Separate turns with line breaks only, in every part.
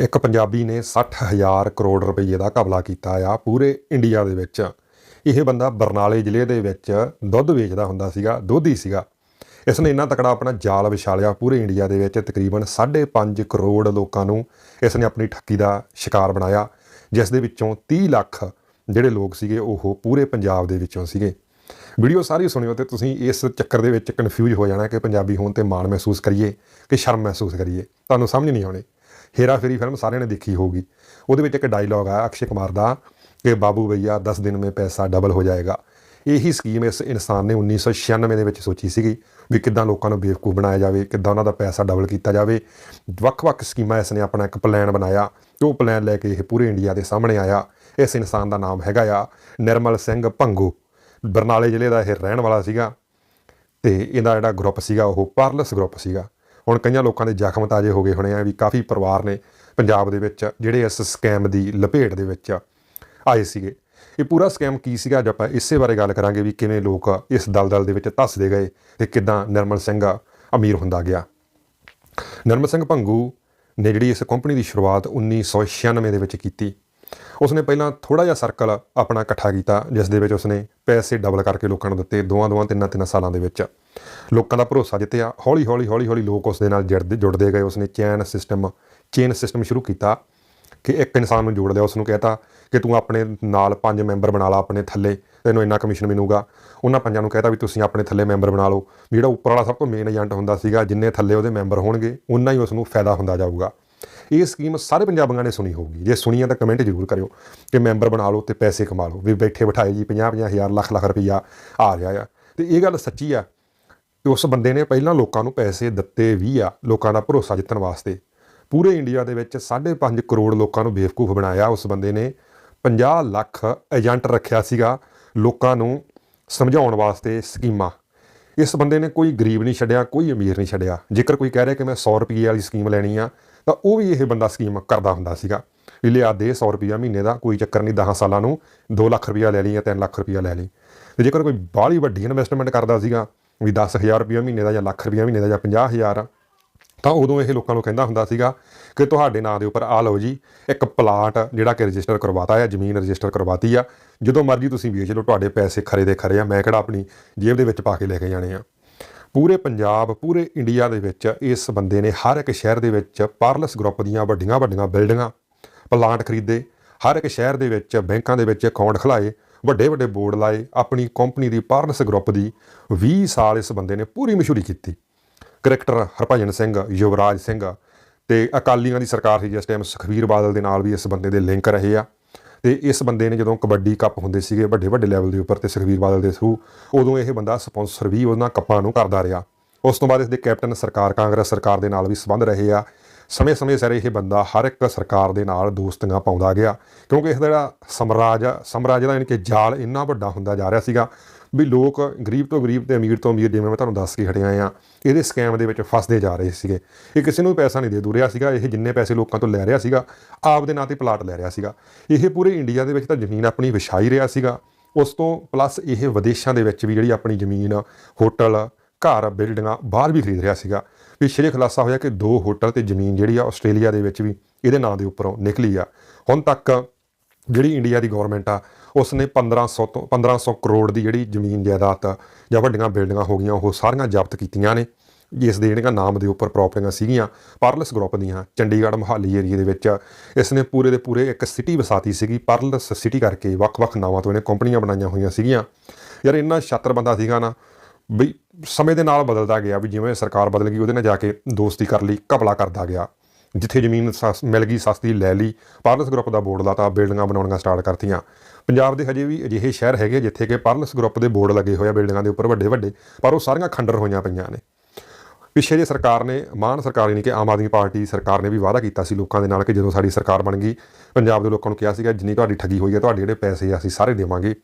ਇੱਕ ਪੰਜਾਬੀ ਨੇ 60000 ਕਰੋੜ ਰੁਪਏ ਦਾ ਘਪਲਾ ਕੀਤਾ ਆ ਪੂਰੇ ਇੰਡੀਆ ਦੇ ਵਿੱਚ। ਇਹ ਬੰਦਾ ਬਰਨਾਲੇ ਜ਼ਿਲ੍ਹੇ ਦੇ ਵਿੱਚ ਦੁੱਧ ਵੇਚਦਾ ਹੁੰਦਾ ਸੀਗਾ, ਦੁੱਧੀ ਸੀਗਾ। ਇਸ ਨੇ ਇੰਨਾ ਤਕੜਾ ਆਪਣਾ ਜਾਲ ਵਿਛਾਲਿਆ ਪੂਰੇ ਇੰਡੀਆ ਦੇ ਵਿੱਚ, ਤਕਰੀਬਨ 5.5 ਕਰੋੜ ਲੋਕਾਂ ਨੂੰ ਇਸ ਨੇ ਆਪਣੀ ਠੱਗੀ ਦਾ ਸ਼ਿਕਾਰ ਬਣਾਇਆ, ਜਿਸ ਦੇ ਵਿੱਚੋਂ 30 ਲੱਖ ਜਿਹੜੇ ਲੋਕ ਸੀਗੇ ਉਹ ਪੂਰੇ ਪੰਜਾਬ ਦੇ ਵਿੱਚੋਂ ਸੀਗੇ। ਵੀਡੀਓ ਸਾਰੀ ਸੁਣਿਓ ਤੇ ਤੁਸੀਂ ਇਸ ਚੱਕਰ ਦੇ ਵਿੱਚ ਕਨਫਿਊਜ਼ ਹੋ ਜਾਣਾ ਕਿ ਪੰਜਾਬੀ ਹੋਣ ਤੇ ਮਾਣ ਮਹਿਸੂਸ ਕਰੀਏ ਕਿ ਸ਼ਰਮ ਮਹਿਸੂਸ ਕਰੀਏ। ਤੁਹਾਨੂੰ ਸਮਝ ਨਹੀਂ ਆਉਣੀ। ਹੇਰਾ ਫੇਰੀ ਫਿਲਮ ਸਾਰਿਆਂ ਨੇ ਦੇਖੀ ਹੋਊਗੀ। ਉਹਦੇ ਵਿੱਚ ਇੱਕ ਡਾਇਲੌਗ ਆ ਅਕਸ਼ੇ ਕੁਮਾਰ ਦਾ ਕਿ ਬਾਬੂ ਭਈਆ 10 ਦਿਨ ਮੇਂ ਪੈਸਾ ਡਬਲ ਹੋ ਜਾਏਗਾ। ਇਹੀ ਸਕੀਮ ਇਸ ਇਨਸਾਨ ਨੇ 1996 ਦੇ ਵਿੱਚ ਸੋਚੀ ਸੀਗੀ ਵੀ ਕਿੱਦਾਂ ਲੋਕਾਂ ਨੂੰ ਬੇਵਕੂਫ ਬਣਾਇਆ ਜਾਵੇ, ਕਿੱਦਾਂ ਉਹਨਾਂ ਦਾ ਪੈਸਾ ਡਬਲ ਕੀਤਾ ਜਾਵੇ। ਵੱਖ-ਵੱਖ ਸਕੀਮਾਂ ਇਸ ਨੇ ਆਪਣਾ ਇੱਕ ਪਲਾਨ ਬਣਾਇਆ। ਤੇ ਉਹ ਪਲਾਨ ਲੈ ਕੇ ਇਹ ਪੂਰੇ ਇੰਡੀਆ ਦੇ ਸਾਹਮਣੇ ਆਇਆ। ਇਸ ਇਨਸਾਨ ਦਾ ਨਾਮ ਹੈਗਾ ਆ ਨਿਰਮਲ ਸਿੰਘ ਭੰਗੂ। ਬਰਨਾਲੇ ਜ਼ਿਲ੍ਹੇ ਦਾ ਇਹ ਰਹਿਣ ਵਾਲਾ ਸੀਗਾ ਤੇ ਇਹਦਾ ਜਿਹੜਾ ਗਰੁੱਪ ਸੀਗਾ ਉਹ ਪਾਰਲਸ ਗਰੁੱਪ ਸੀਗਾ। ਹੁਣ ਕਈਆਂ ਲੋਕਾਂ ਦੇ ਜ਼ਖਮ ਤਾਜੇ ਹੋ ਗਏ ਹੋਣੇ ਆ, ਵੀ ਕਾਫੀ ਪਰਿਵਾਰ ਨੇ ਪੰਜਾਬ ਦੇ ਵਿੱਚ ਜਿਹੜੇ ਇਸ ਸਕੈਮ ਦੀ ਲਪੇਟ ਦੇ ਵਿੱਚ ਆਏ ਸੀਗੇ। ਇਹ ਪੂਰਾ ਸਕੈਮ ਕੀ ਸੀਗਾ? ਅੱਜ ਆਪਾਂ ਇਸੇ ਬਾਰੇ ਗੱਲ ਕਰਾਂਗੇ ਵੀ ਕਿਵੇਂ ਲੋਕ ਇਸ ਦਲਦਲ ਦੇ ਵਿੱਚ ਧੱਸਦੇ ਗਏ ਤੇ ਕਿਦਾਂ ਨਿਰਮਲ ਸਿੰਘ ਅਮੀਰ ਹੁੰਦਾ ਗਿਆ। ਨਿਰਮਲ ਸਿੰਘ ਭੰਗੂ ਨੇ ਜਿਹੜੀ ਇਸ ਕੰਪਨੀ ਦੀ ਸ਼ੁਰੂਆਤ 1996 ਦੇ ਵਿੱਚ ਕੀਤੀ। ਉਸਨੇ ਪਹਿਲਾਂ ਥੋੜਾ ਜਿਹਾ ਸਰਕਲ ਆਪਣਾ ਇਕੱਠਾ ਕੀਤਾ, ਜਿਸ ਦੇ ਵਿੱਚ ਉਸਨੇ ਪੈਸੇ ਡਬਲ ਕਰਕੇ ਲੋਕਾਂ ਨੂੰ ਦਿੱਤੇ ਦੋਵਾਂ ਦੋਵਾਂ ਤਿੰਨਾਂ ਤਿੰਨਾਂ ਸਾਲਾਂ ਦੇ ਵਿੱਚ। ਲੋਕਾਂ ਦਾ ਭਰੋਸਾ ਜਿੱਤਿਆ। ਹੌਲੀ ਹੌਲੀ ਹੌਲੀ ਹੌਲੀ ਲੋਕ ਉਸ ਦੇ ਨਾਲ ਜੁੜਦੇ ਜੁੜਦੇ ਗਏ। ਉਸਨੇ ਚੈਨ ਸਿਸਟਮ, ਚੇਨ ਸਿਸਟਮ ਸ਼ੁਰੂ ਕੀਤਾ ਕਿ ਇੱਕ ਇਨਸਾਨ ਨੂੰ ਜੋੜ ਲਿਆ ਉਸ ਨੂੰ ਕਹਿਤਾ ਕਿ ਤੂੰ ਆਪਣੇ ਨਾਲ ਪੰਜ ਮੈਂਬਰ ਬਣਾ ਲਾ ਆਪਣੇ ਥੱਲੇ। ਤੈਨੂੰ ਇੰਨਾ ਕਮਿਸ਼ਨ ਮਿਲੂਗਾ। ਉਹਨਾਂ ਪੰਜਾਂ ਨੂੰ ਕਹਿਤਾ ਵੀ ਤੁਸੀਂ ਆਪਣੇ ਥੱਲੇ ਮੈਂਬਰ ਬਣਾ ਲਓ। ਜਿਹੜਾ ਉੱਪਰ ਵਾਲਾ ਸਭ ਤੋਂ ਮੇਨ ਏਜੰਟ ਹੁੰਦਾ ਸੀਗਾ, ਜਿੰਨੇ ਥੱਲੇ ਉਹਦੇ ਮੈਂਬਰ ਹੋਣਗੇ ਉਨਾ ਹੀ ਉਸ ਨੂੰ ਫਾਇਦਾ ਹੁੰਦਾ ਜਾਊਗਾ। ਇਹ ਸਕੀਮ ਸਾਰੇ ਪੰਜਾਬੀਆਂ ਨੇ ਸੁਣੀ ਹੋਊਗੀ। ਜੇ ਸੁਣੀ ਹੈ ਤਾਂ ਕਮੈਂਟ ਜ਼ਰੂਰ ਕਰਿਓ ਕਿ ਮੈਂਬਰ ਬਣਾ ਲਓ ਤੇ ਪੈਸੇ ਕਮਾ ਲਓ। ਵੀ ਬੈਠੇ ਬਿਠਾਏ ਜੀ 50 50 ਹਜ਼ਾਰ ਲੱਖ ਲੱਖ ਰੁਪਈਆ ਆ ਰਿਹਾ ਆ। ਤੇ ਇਹ ਗੱਲ ਸੱਚੀ ਆ ਕਿ ਉਸ ਬੰਦੇ ਨੇ ਪਹਿਲਾਂ ਲੋਕਾਂ ਨੂੰ ਪੈਸੇ ਦਿੱਤੇ ਵੀ ਆ, ਲੋਕਾਂ ਦਾ ਭਰੋਸਾ ਜਿੱਤਣ ਵਾਸਤੇ। ਪੂਰੇ ਇੰਡੀਆ ਦੇ ਵਿੱਚ 5.5 ਕਰੋੜ ਲੋਕਾਂ ਨੂੰ ਬੇਵਕੂਫ ਬਣਾਇਆ ਉਸ ਬੰਦੇ ਨੇ। 50 ਲੱਖ ਏਜੰਟ ਰੱਖਿਆ ਸੀਗਾ ਲੋਕਾਂ ਨੂੰ ਸਮਝਾਉਣ ਵਾਸਤੇ ਸਕੀਮਾਂ। ਇਸ ਬੰਦੇ ਨੇ ਕੋਈ ਗਰੀਬ ਨਹੀਂ ਛੱਡਿਆ, ਕੋਈ ਅਮੀਰ ਨਹੀਂ ਛੱਡਿਆ। ਜੇਕਰ ਕੋਈ ਕਹਿ ਰਿਹਾ ਕਿ ਮੈਂ 100 ਰੁਪਏ ਵਾਲੀ ਸਕੀਮ ਲੈਣੀ ਆ, ਤਾਂ ਉਹ ਵੀ ਇਹ ਬੰਦਾ ਸਕੀਮ ਕਰਦਾ ਹੁੰਦਾ ਸੀਗਾ। ਵੀ ਲਿਆ ਦੇ 100 ਰੁਪਿਆ ਮਹੀਨੇ ਦਾ, ਕੋਈ ਚੱਕਰ ਨਹੀਂ 10 ਸਾਲਾਂ ਨੂੰ 2 ਲੱਖ ਰੁਪਿਆ ਲੈ ਲਈ ਜਾਂ 3 ਲੱਖ ਰੁਪਿਆ ਲੈ ਲਈ। ਤੇ ਜੇਕਰ ਕੋਈ ਬਾਹਲੀ ਵੱਡੀ ਇਨਵੈਸਟਮੈਂਟ ਕਰਦਾ ਸੀਗਾ ਵੀ 10000 ਰੁਪਿਆ ਮਹੀਨੇ ਦਾ ਜਾਂ ਲੱਖ ਰੁਪਿਆ ਮਹੀਨੇ ਦਾ ਜਾਂ 50000 ਤਾਂ ਉਦੋਂ ਇਹ ਲੋਕਾਂ ਨੂੰ ਕਹਿੰਦਾ ਹੁੰਦਾ ਸੀਗਾ ਕਿ ਤੁਹਾਡੇ ਨਾਂ ਦੇ ਉੱਪਰ ਆ ਲਓ ਜੀ, ਇੱਕ ਪਲਾਟ ਜਿਹੜਾ ਕਿ ਰਜਿਸਟਰ ਕਰਵਾਤਾ ਹੈ ਜ਼ਮੀਨ ਰਜਿਸਟਰ ਕਰਵਾਤੀ ਆ, ਜਦੋਂ ਮਰਜ਼ੀ ਤੁਸੀਂ ਵੇਚ ਲਓ, ਤੁਹਾਡੇ ਪੈਸੇ ਖਰੇ ਦੇ ਖਰੇ ਆ, ਮੈਂ ਕਿਹੜਾ ਆਪਣੀ ਜੇਬ ਦੇ ਵਿੱਚ ਪਾ ਕੇ ਲੈ ਕੇ ਜਾਣੇ ਆ। ਪੂਰੇ ਪੰਜਾਬ, ਪੂਰੇ ਇੰਡੀਆ ਦੇ ਵਿੱਚ ਇਸ ਬੰਦੇ ਨੇ ਹਰ ਇੱਕ ਸ਼ਹਿਰ ਦੇ ਵਿੱਚ ਪਾਰਲਸ ਗਰੁੱਪ ਦੀਆਂ ਵੱਡੀਆਂ ਵੱਡੀਆਂ ਬਿਲਡਿੰਗਾਂ ਪਲਾਂਟ ਖਰੀਦੇ, ਹਰ ਇੱਕ ਸ਼ਹਿਰ ਦੇ ਵਿੱਚ ਬੈਂਕਾਂ ਦੇ ਵਿੱਚ ਅਕਾਊਂਟ ਖਲਾਏ ਵੱਡੇ ਵੱਡੇ ਬੋਰਡ ਲਾਏ, ਆਪਣੀ ਕੰਪਨੀ ਦੀ ਪਾਰਨਸ ਗਰੁੱਪ ਦੀ 20 ਸਾਲ ਇਸ ਬੰਦੇ ਨੇ ਪੂਰੀ ਮਸ਼ਹੂਰੀ ਕੀਤੀ। ਕ੍ਰਿਕਟਰ ਹਰਭਜਨ ਸਿੰਘ, ਯੁਵਰਾਜ ਸਿੰਘ ਤੇ ਅਕਾਲੀਆਂ ਦੀ ਸਰਕਾਰ ਸੀ, ਜਿਸ ਟਾਈਮ ਸੁਖਬੀਰ ਬਾਦਲ ਦੇ ਨਾਲ ਵੀ ਇਸ ਬੰਦੇ ਦੇ ਲਿੰਕ ਰਹੇ ਆ। ਤੇ ਇਸ ਬੰਦੇ ਨੇ ਜਦੋਂ ਕਬੱਡੀ ਕੱਪ ਹੁੰਦੇ ਸੀਗੇ ਵੱਡੇ ਵੱਡੇ ਲੈਵਲ ਦੇ ਉੱਪਰ ਤੇ ਸੁਖਬੀਰ ਬਾਦਲ ਦੇ ਥਰੂ ਉਦੋਂ ਇਹ ਬੰਦਾ ਸਪਾਂਸਰ ਵੀ ਉਹਨਾਂ ਕੱਪਾਂ ਨੂੰ ਕਰਦਾ ਰਿਹਾ। ਉਸ ਤੋਂ ਬਾਅਦ ਇਸ ਦੇ ਕੈਪਟਨ ਸਰਕਾਰ ਕਾਂਗਰਸ ਸਰਕਾਰ ਦੇ ਨਾਲ ਵੀ ਸੰਬੰਧ ਰਹੇ ਆ। ਸਮੇਂ-ਸਮੇਂ ਸਿਰ ਇਹ ਬੰਦਾ ਹਰ ਇੱਕ ਸਰਕਾਰ ਦੇ ਨਾਲ ਦੋਸਤੀਆਂ ਪਾਉਂਦਾ ਗਿਆ, ਕਿਉਂਕਿ ਇਸ ਦਾ ਜਿਹੜਾ ਸਮਰਾਜ ਆ, ਸਮਰਾਜ ਦਾ ਯਾਨੀ ਕਿ ਜਾਲ ਇੰਨਾ ਵੱਡਾ ਹੁੰਦਾ ਜਾ ਰਿਹਾ ਸੀਗਾ ਵੀ ਲੋਕ ਗਰੀਬ ਤੋਂ ਗਰੀਬ ਤੇ ਅਮੀਰ ਤੋਂ ਅਮੀਰ, ਜਿਵੇਂ ਮੈਂ ਤੁਹਾਨੂੰ ਦੱਸ ਕੇ ਹਟਿਆ ਆ ਇਹਦੇ ਸਕੈਮ ਦੇ ਵਿੱਚ ਫਸਦੇ ਜਾ ਰਹੇ ਸੀਗੇ। ਇਹ ਕਿਸੇ ਨੂੰ ਪੈਸਾ ਨਹੀਂ ਦੇ ਦੂ ਰਿਹਾ ਸੀਗਾ, ਇਹ ਜਿੰਨੇ ਪੈਸੇ ਲੋਕਾਂ ਤੋਂ ਲੈ ਰਿਹਾ ਸੀਗਾ, ਆਪ ਦੇ ਨਾਂ ਤੇ ਪਲਾਟ ਲੈ ਰਿਹਾ ਸੀਗਾ। ਇਹ ਪੂਰੇ ਇੰਡੀਆ ਦੇ ਵਿੱਚ ਤਾਂ ਜ਼ਮੀਨ ਆਪਣੀ ਵਿਛਾਈ ਰਿਹਾ ਸੀਗਾ। ਉਸ ਤੋਂ ਪਲੱਸ ਇਹ ਵਿਦੇਸ਼ਾਂ ਦੇ ਵਿੱਚ ਵੀ ਜਿਹੜੀ ਆਪਣੀ ਜ਼ਮੀਨ, ਹੋਟਲ, ਘਰ ਬਿਲਡਿੰਗਾਂ ਬਾਹਰ ਵੀ ਖਰੀਦ ਰਿਹਾ ਸੀਗਾ। ਪਿਛਲੇ ਖੁਲਾਸਾ ਹੋਇਆ ਕਿ ਦੋ ਹੋਟਲ ਤੇ ਜ਼ਮੀਨ ਜਿਹੜੀ ਆ ਆਸਟ੍ਰੇਲੀਆ ਦੇ ਵਿੱਚ ਵੀ ਇਹਦੇ ਨਾਂ ਦੇ ਉੱਪਰੋਂ ਨਿਕਲੀ ਆ। ਹੁਣ ਤੱਕ ਜਿਹੜੀ ਇੰਡੀਆ ਦੀ ਗਵਰਨਮੈਂਟ ਆ ਉਸ ਨੇ 1500 ਤੋਂ 1500 ਕਰੋੜ ਦੀ ਜਿਹੜੀ ਜ਼ਮੀਨ ਜਾਇਦਾਦ ਜਾਂ ਵੱਡੀਆਂ ਬਿਲਡਿੰਗਾਂ ਹੋ ਗਈਆਂ, ਉਹ ਸਾਰੀਆਂ ਜ਼ਬਤ ਕੀਤੀਆਂ ਨੇ। ਇਸ ਦੇ ਜਿਹੜੀਆਂ ਨਾਮ ਦੇ ਉੱਪਰ ਪ੍ਰੋਪਰਟੀਆਂ ਸੀਗੀਆਂ ਪਾਰਲਸ ਗਰੁੱਪ ਦੀਆਂ, ਚੰਡੀਗੜ੍ਹ ਮੁਹਾਲੀ ਏਰੀਆ ਦੇ ਵਿੱਚ। ਇਸ ਨੇ ਪੂਰੇ ਦੇ ਪੂਰੇ ਇੱਕ ਸਿਟੀ ਵਸਾਤੀ ਸੀਗੀ ਪਾਰਲਸ ਸਿਟੀ ਕਰਕੇ ਵੱਖ-ਵੱਖ ਨਾਵਾਂ ਤੋਂ ਇਹਨੇ ਕੰਪਨੀਆਂ ਬਣਾਈਆਂ ਹੋਈਆਂ ਸੀਗੀਆਂ। ਯਾਰ ਇੰਨਾ ਛਾਤਰ ਬੰਦਾ ਸੀਗਾ ਨਾ ਬਈ ਸਮੇਂ ਦੇ ਨਾਲ ਬਦਲਦਾ ਗਿਆ ਵੀ ਜਿਵੇਂ ਸਰਕਾਰ ਬਦਲ ਗਈ, ਉਹਦੇ ਨਾਲ ਜਾ ਕੇ ਦੋਸਤੀ ਕਰ ਲਈ, ਘਪਲਾ ਕਰਦਾ ਗਿਆ। ਜਿੱਥੇ ਜ਼ਮੀਨ ਸਸ- ਮਿਲ ਗਈ, ਸਸਤੀ ਲੈ ਲਈ। ਪਾਰਲਸ ਗਰੁੱਪ ਦਾ ਬੋਰਡ ਲਾਤਾ, ਬਿਲਡਿੰਗਾਂ ਬਣਾਉਣੀਆਂ ਸਟਾਰਟ ਕਰਤੀਆਂ। ਪੰਜਾਬ ਦੇ ਹਜੇ ਵੀ ਅਜਿਹੇ ਸ਼ਹਿਰ ਹੈਗੇ ਜਿੱਥੇ ਕਿ ਪਾਰਲਸ ਗਰੁੱਪ ਦੇ ਬੋਰਡ ਲੱਗੇ ਹੋਏ ਆ, ਬਿਲਡਿੰਗਾਂ ਦੇ ਉੱਪਰ ਵੱਡੇ ਵੱਡੇ, ਪਰ ਉਹ ਸਾਰੀਆਂ ਖੰਡਰ ਹੋਈਆਂ ਪਈਆਂ ਨੇ। ਪਿੱਛੇ ਜੇ ਸਰਕਾਰ ਨੇ, ਮਾਨ ਸਰਕਾਰ ਨਹੀਂ ਕਿ ਆਮ ਆਦਮੀ ਪਾਰਟੀ ਸਰਕਾਰ ਨੇ ਵੀ ਵਾਅਦਾ ਕੀਤਾ ਸੀ ਲੋਕਾਂ ਦੇ ਨਾਲ ਕਿ ਜਦੋਂ ਸਾਡੀ ਸਰਕਾਰ ਬਣ ਗਈ, ਪੰਜਾਬ ਦੇ ਲੋਕਾਂ ਨੂੰ ਕਿਹਾ ਸੀਗਾ, ਜਿੰਨੀ ਤੁਹਾਡੀ ਠੱਗੀ ਹੋਈ ਹੈ, ਤੁਹਾਡੇ ਜਿਹੜੇ ਪੈਸੇ ਆ, ਅਸੀਂ ਸਾਰੇ ਦੇਵਾਂਗੇ।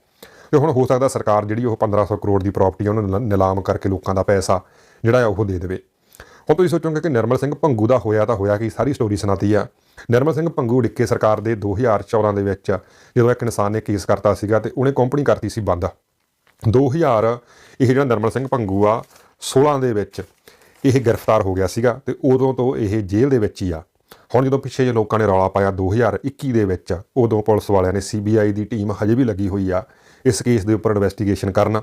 ਤੇ ਹੁਣ ਹੋ ਸਕਦਾ ਸਰਕਾਰ ਜਿਹੜੀ ਉਹ 1500 ਕਰੋੜ ਦੀ ਪ੍ਰਾਪਰਟੀ ਉਹਨੂੰ ਨਿਲਾ- ਨਿਲਾਮ ਕਰਕੇ ਲੋਕਾਂ ਦਾ ਪੈਸਾ ਜਿਹੜਾ ਆ ਉਹ ਦੇ ਦੇਵੇ। ਹੁਣ ਤੁਸੀਂ ਸੋਚੋਗੇ ਕਿ ਨਿਰਮਲ ਸਿੰਘ ਭੰਗੂ ਦਾ ਹੋਇਆ ਤਾਂ ਹੋਇਆ ਕਿ, ਸਾਰੀ ਸਟੋਰੀ ਸੁਣਾਤੀ ਆ। ਨਿਰਮਲ ਸਿੰਘ ਭੰਗੂ ਡਿੱਕੇ ਸਰਕਾਰ ਦੇ 2014 ਦੇ ਵਿੱਚ ਜਦੋਂ ਇੱਕ ਇਨਸਾਨ ਨੇ ਕੇਸ ਕਰਤਾ ਸੀਗਾ ਤੇ ਉਹਨੇ ਕੰਪਨੀ ਕਰਤੀ ਸੀ ਬੰਦ। 2000 ਇਹ ਜਿਹੜਾ ਨਿਰਮਲ ਸਿੰਘ ਭੰਗੂ ਆ 16 ਦੇ ਵਿੱਚ ਇਹ ਗ੍ਰਿਫਤਾਰ ਹੋ ਗਿਆ ਸੀਗਾ ਤੇ ਉਦੋਂ ਤੋਂ ਇਹ ਜੇਲ੍ਹ ਦੇ ਵਿੱਚ ਹੀ ਆ। ਹੁਣ ਜਦੋਂ ਪਿੱਛੇ ਜੇ ਲੋਕਾਂ ਨੇ ਰੌਲਾ ਪਾਇਆ 2021 ਦੇ ਵਿੱਚ, ਉਦੋਂ ਪੁਲਿਸ ਵਾਲਿਆਂ ਨੇ ਸੀਬੀਆਈ ਦੀ ਟੀਮ ਹਜੇ ਵੀ ਲੱਗੀ ਹੋਈ ਆ ਇਸ ਕੇਸ ਦੇ ਉੱਪਰ ਇਨਵੈਸਟੀਗੇਸ਼ਨ ਕਰਨ।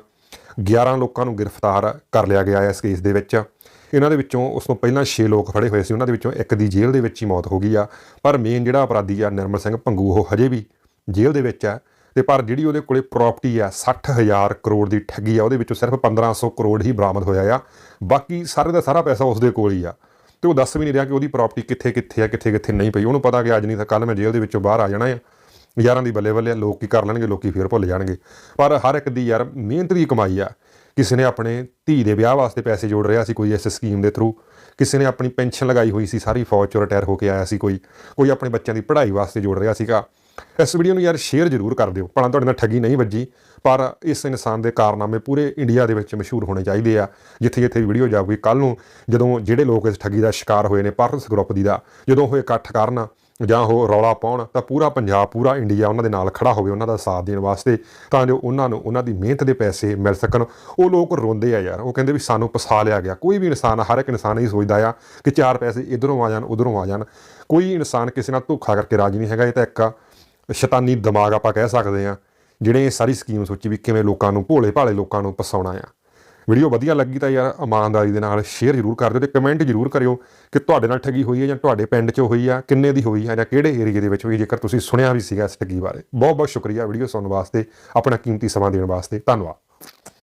11 ਲੋਕਾਂ ਨੂੰ ਗ੍ਰਿਫਤਾਰ ਕਰ ਲਿਆ ਗਿਆ ਹੈ ਇਸ ਕੇਸ ਦੇ ਵਿੱਚ। ਇਹਨਾਂ ਦੇ ਵਿੱਚੋਂ ਉਸ ਤੋਂ ਪਹਿਲਾਂ 6 ਲੋਕ ਫੜੇ ਹੋਏ ਸੀ, ਉਹਨਾਂ ਦੇ ਵਿੱਚੋਂ ਇੱਕ ਦੀ ਜੇਲ੍ਹ ਦੇ ਵਿੱਚ ਹੀ ਮੌਤ ਹੋ ਗਈ ਆ। ਪਰ ਮੇਨ ਜਿਹੜਾ ਅਪਰਾਧੀ ਆ ਨਿਰਮਲ ਸਿੰਘ ਭੰਗੂ, ਉਹ ਹਜੇ ਵੀ ਜੇਲ੍ਹ ਦੇ ਵਿੱਚ ਆ ਤੇ ਪਰ ਜਿਹੜੀ ਉਹਦੇ ਕੋਲੇ ਪ੍ਰਾਪਰਟੀ ਆ 60000 ਕਰੋੜ ਦੀ ਠੱਗੀ ਆ, ਉਹਦੇ ਵਿੱਚੋਂ ਸਿਰਫ 1500 ਕਰੋੜ ਹੀ ਬਰਾਮਦ ਹੋਇਆ ਆ। ਬਾਕੀ ਸਾਰੇ ਦਾ ਸਾਰਾ ਪੈਸਾ ਉਸਦੇ ਕੋਲ ਹੀ ਆ। ਤੇ ਉਹ ਦੱਸ ਵੀ ਨਹੀਂ ਰਿਹਾ ਕਿ ਉਹਦੀ ਪ੍ਰਾਪਰਟੀ ਕਿੱਥੇ ਕਿੱਥੇ ਆ ਕਿੱਥੇ ਕਿੱਥੇ ਨਹੀਂ ਪਈ। ਉਹਨੂੰ ਪਤਾ ਕਿ ਅੱਜ ਨਹੀਂ ਤਾਂ ਕੱਲ ਮੈਂ ਜੇਲ੍ਹ ਦੇ ਵਿੱਚੋਂ ਬਾਹਰ ਆ ਜਾਣਾ ਆ। ਯਾਰਾਂ ਦੀ ਬੱਲੇ ਬੱਲੇ ਲੋਕ ਕੀ ਕਰ ਲੈਣਗੇ, ਲੋਕੀ ਫੇਰ ਭੁੱਲ ਜਾਣਗੇ। ਪਰ ਹਰ ਇੱਕ ਦੀ ਯਾਰ ਮਿਹਨਤ ਦੀ ਕਮਾਈ ਆ। ਕਿਸੇ ਨੇ ਆਪਣੇ ਧੀ ਦੇ ਵਿਆਹ ਵਾਸਤੇ ਪੈਸੇ ਜੋੜ ਰਿਹਾ ਸੀ ਕੋਈ ਇਸ ਸਕੀਮ ਦੇ ਥਰੂ ਕਿਸੇ ਨੇ ਆਪਣੀ ਪੈਨਸ਼ਨ ਲਗਾਈ ਹੋਈ ਸੀ, ਸਾਰੀ ਫੌਜ ਚੋਂ ਰਿਟਾਇਰ ਹੋ ਕੇ ਆਇਆ ਸੀ ਕੋਈ। ਕੋਈ ਆਪਣੇ ਬੱਚਿਆਂ ਦੀ ਪੜ੍ਹਾਈ ਵਾਸਤੇ ਜੋੜ ਰਿਹਾ ਸੀਗਾ। ਇਸ ਵੀਡੀਓ ਨੂੰ ਯਾਰ ਸ਼ੇਅਰ ਜ਼ਰੂਰ ਕਰ ਦਿਓ। ਭਲਾ ਤੁਹਾਡੇ ਨਾਲ ਠੱਗੀ ਨਹੀਂ ਵੱਜੀ, ਪਰ ਇਸ ਇਨਸਾਨ ਦੇ ਕਾਰਨਾਮੇ ਪੂਰੇ ਇੰਡੀਆ ਦੇ ਵਿੱਚ ਮਸ਼ਹੂਰ ਹੋਣੇ ਚਾਹੀਦੇ ਆ। ਜਿੱਥੇ ਜਿੱਥੇ ਵੀਡੀਓ ਜਾਊਗੀ ਕੱਲ ਨੂੰ ਜਦੋਂ ਜਿਹੜੇ ਲੋਕ ਇਸ ਠੱਗੀ ਦਾ ਸ਼ਿਕਾਰ ਹੋਏ ਨੇ ਪਾਰਟਸ ਗਰੁੱਪ ਦੀ ਦਾ, ਜਦੋਂ ਉਹ ਇਕੱਠ ਕਰਨ ਜਾਂ ਉਹ ਰੌਲਾ ਪਾਉਣ, ਤਾਂ ਪੂਰਾ ਪੰਜਾਬ, ਪੂਰਾ ਇੰਡੀਆ ਉਹਨਾਂ ਦੇ ਨਾਲ ਖੜਾ ਹੋਵੇ, ਉਹਨਾਂ ਦਾ ਸਾਥ ਦੇਣ ਵਾਸਤੇ, ਤਾਂ ਜੋ ਉਹਨਾਂ ਨੂੰ, ਉਹਨਾਂ ਦੀ ਮਿਹਨਤ ਦੇ ਪੈਸੇ ਮਿਲ ਸਕਣ। ਉਹ ਲੋਕ ਰੋਂਦੇ ਆ ਯਾਰ, ਉਹ ਕਹਿੰਦੇ ਵੀ ਸਾਨੂੰ ਫਸਾ ਲਿਆ ਗਿਆ। ਕੋਈ ਵੀ ਇਨਸਾਨ, ਹਰ ਇੱਕ ਇਨਸਾਨ ਇਹ ਸੋਚਦਾ ਆ ਕਿ ਚਾਰ ਪੈਸੇ ਇਧਰੋਂ ਆ ਜਾਣ, ਉਧਰੋਂ ਆ ਜਾਣ। ਕੋਈ ਇਨਸਾਨ ਕਿਸੇ ਨਾਲ ਧੋਖਾ ਕਰਕੇ ਰਾਜੀ ਨਹੀਂ ਹੈਗਾ, ਇਹ ਤਾਂ ਇੱਕ ਸ਼ੈਤਾਨੀ ਦਿਮਾਗ ਆਪਾਂ ਕਹਿ ਸਕਦੇ ਆ, ਜਿਹੜੇ ਇਹ ਸਾਰੀ ਸਕੀਮ ਸੋਚੀ ਵੀ ਕਿਵੇਂ ਲੋਕਾਂ ਨੂੰ ਭੋਲੇ ਭਾਲੇ ਲੋਕਾਂ ਨੂੰ ਫਸਾਉਣਾ ਆ। ਵੀਡੀਓ ਵਧੀਆ ਲੱਗੀ ਤਾਂ ਯਾਰ ਇਮਾਨਦਾਰੀ ਦੇ ਨਾਲ ਸ਼ੇਅਰ ਜ਼ਰੂਰ ਕਰ ਦਿਓ ਤੇ ਕਮੈਂਟ ਜ਼ਰੂਰ ਕਰਿਓ ਕਿ ਤੁਹਾਡੇ ਨਾਲ ਠੱਗੀ ਹੋਈ ਹੈ ਜਾਂ ਤੁਹਾਡੇ ਪਿੰਡ 'ਚ ਹੋਈ ਆ, ਕਿੰਨੇ ਦੀ ਹੋਈ ਆ ਜਾਂ ਕਿਹੜੇ ਏਰੀਏ ਦੇ ਵਿੱਚ ਹੋਈ ਜੇਕਰ ਤੁਸੀਂ ਸੁਣਿਆ ਵੀ ਸੀਗਾ ਇਸ ਠੱਗੀ ਬਾਰੇ। ਬਹੁਤ ਬਹੁਤ ਸ਼ੁਕਰੀਆ ਵੀਡੀਓ ਸੁਣਨ ਵਾਸਤੇ, ਆਪਣਾ ਕੀਮਤੀ ਸਮਾਂ ਦੇਣ ਵਾਸਤੇ। ਧੰਨਵਾਦ।